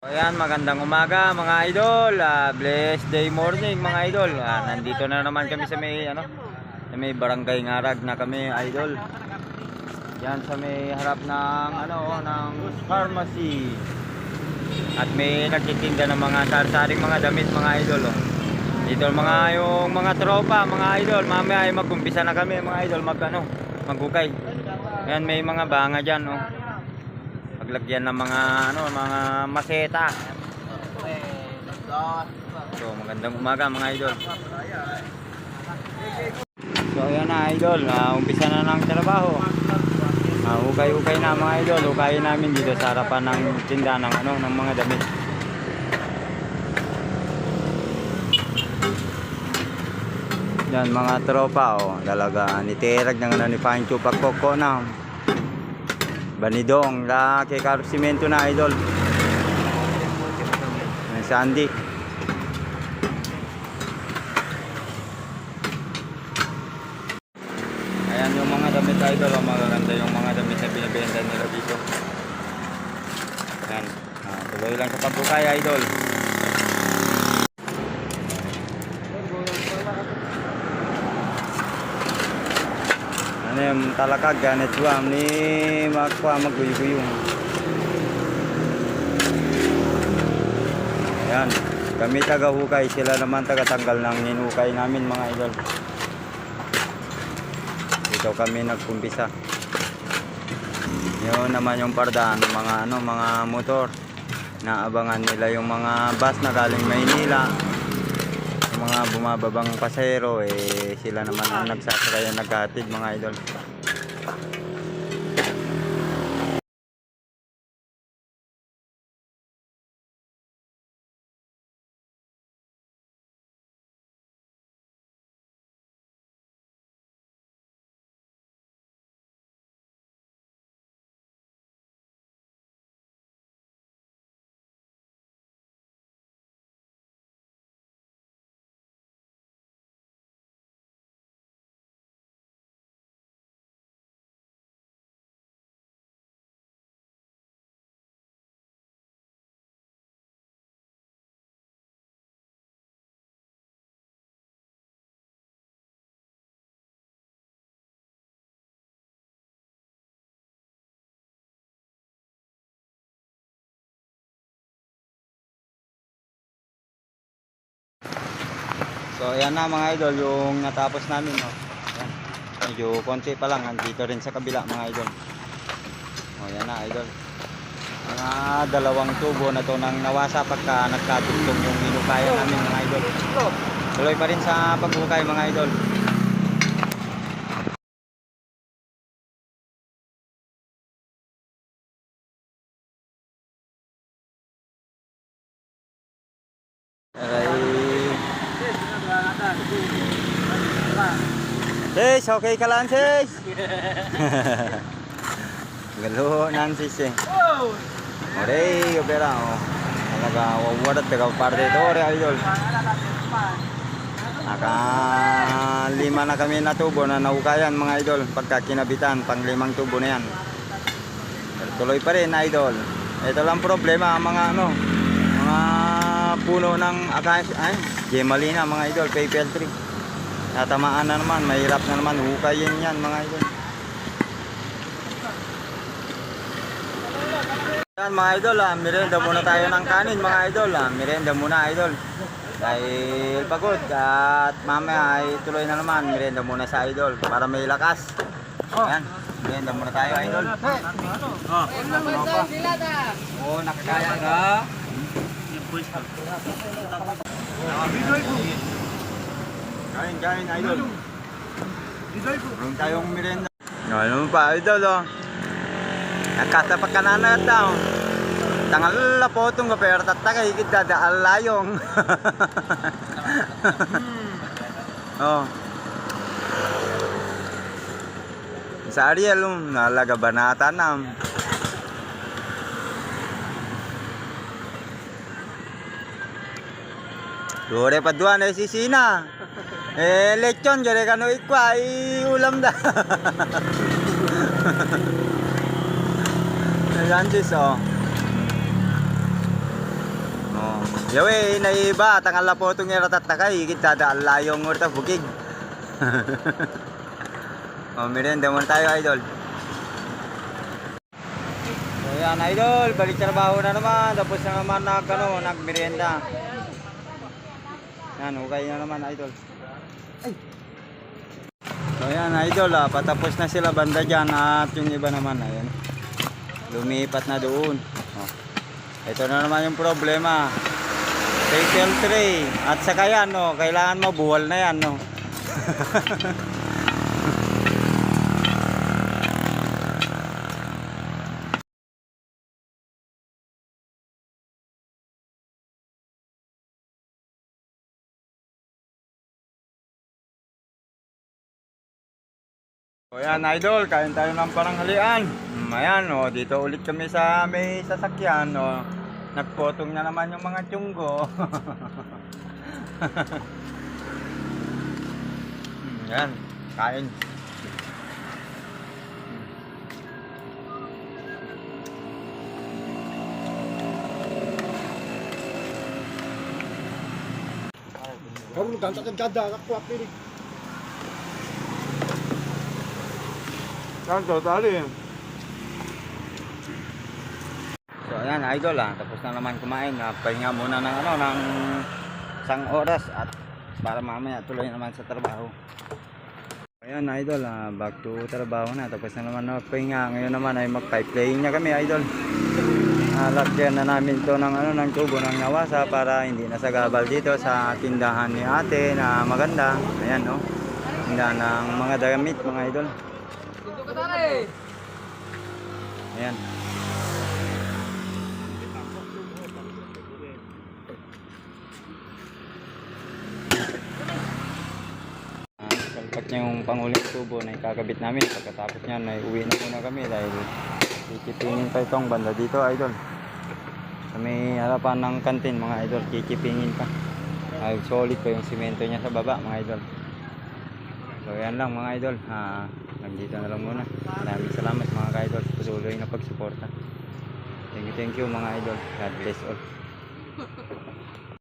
Ayan, magandang umaga mga idol. Ah, blessed day morning mga idol. Ah, nandito na naman kami sa may ano, sa may barangay Ngarag na kami idol. Yan sa may harap ng ano, ng pharmacy. At may nagtitinda ng mga sarsaring mga damit mga idol. Oh. Dito mga yung mga tropa, mga idol. Mamaya ay magkumpisa na kami mga idol mag ano, maghukay. Ayan may mga banga diyan oh. Paglagyan ng mga ano, mga maseta. So, magandang umaga mga idol. So, ayan na idol, uh, umpisa na ng trabaho. Uh, ukay-ukay na mga idol, ukayin namin dito sa harapan ng tinda ng ano, ng mga damit. Yan mga tropa oh, talaga niterag ng ano ni Pancho pagkoko na. Banidong, la kay Carlos Cimento na idol. Yan si Andy. Ayan yung mga damit idol, oh, magaganda yung mga damit na binibenta nila dito. Ayan, ah, tuloy lang sa pagbukay idol. Yung talakag, ganit buwam ni magkuha maguyuguyong. Ayan, kami taga-hukay, sila naman taga-tanggal ng ninukay namin mga idol. Dito kami nagkumpisa. Yun naman yung pardaan, mga ano, mga motor. Naabangan nila yung mga bus na galing Maynila. Mga bumababang pasero, eh, sila naman ang nagsasakay ang naghatid mga idol. Thank you. So ayan na mga idol, yung natapos namin. No? Ayan. Medyo konti pa lang, andito rin sa kabila mga idol. O ayan na idol. Mga dalawang tubo na to nang nawasa pagka nagkatugtong yung inukayan namin mga idol. Tuloy pa rin sa paghukay mga idol. Aray. Sis, okay ka lang sis? Galo nan sis eh. Ore, opera oh. Talaga wawadat taga parte ito ore idol. Naka lima na kami na tubo na naukayan mga idol pagka kinabitan pang limang tubo na yan. Pero tuloy pa rin idol. Ito lang problema mga ano puno ng akas ay gemalina mga idol paper tree. Tatamaan na naman, mahirap na naman hukayin yan mga idol. Yan mga idol, ah, merienda muna tayo ng kanin mga idol. Ah, merienda muna idol. Dahil pagod at mamaya ay tuloy na naman merienda muna sa idol para may lakas. Yan, merienda muna tayo idol. Oh, oh nakakaya ka. Kain, kain idol. Meron tayong merienda. Ano pa idol oh. Nakatapak ka na na daw. Tangal la potong ka pero tataka higit dada alayong. oh. Sa Ariel, um, nalaga banata na. Dore pa duwan eh sisina. Eh lechon jare kano ikwa ulam da. Ayan sis oh. Yawe, naiba, tangal na po itong iratatakay, kita daan layong urta bukig. o, merienda muna tayo, idol. So, yan, idol, balik trabaho na naman, tapos na naman nag, ano, nagmerienda. Yan, okay na naman, idol. So, yan, idol, ah, patapos na sila banda dyan, at yung iba naman, ayan, lumipat na doon. Oh. Ito na naman yung problema. Takel tray. At saka yan, no, kailangan mabuwal na yan, no. O yan, idol, kain tayo ng paranghalian. Mm, ayan, o, dito ulit kami sa may sasakyan, o. Nagpotong na naman yung mga tiyunggo. Mm, yan, kain. Kamu ganta kan gada aku apa ini? Saan to, tali? So ayan, idol ah, tapos na naman kumain. Ah, pahinga muna ng ano, ng isang oras at para mamaya tuloy naman sa trabaho. Ayan, idol, ah, back to trabaho na. Tapos na naman pahinga. Ngayon naman ay mag-pipe na kami, idol. Ah, lagyan na namin to ng ano ng tubo ng nawasa para hindi nasagabal dito sa tindahan ni ate na maganda. Ayan, no. Tindahan ng mga damit, mga idol. Ayan. Ah, Salpak niya yung panguling tubo na ikakabit namin. Pagkatapos niyan, ay uwi na muna kami dahil kikipingin pa itong banda dito, idol. Sa may harapan ng kantin, mga idol, kikipingin pa. Ay, solid pa yung simento niya sa baba, mga idol. So yan lang mga idol. Ha, nandito na lang muna. Maraming salamat mga idol sa patuloy na pagsuporta. Thank you, thank you mga idol. God bless all.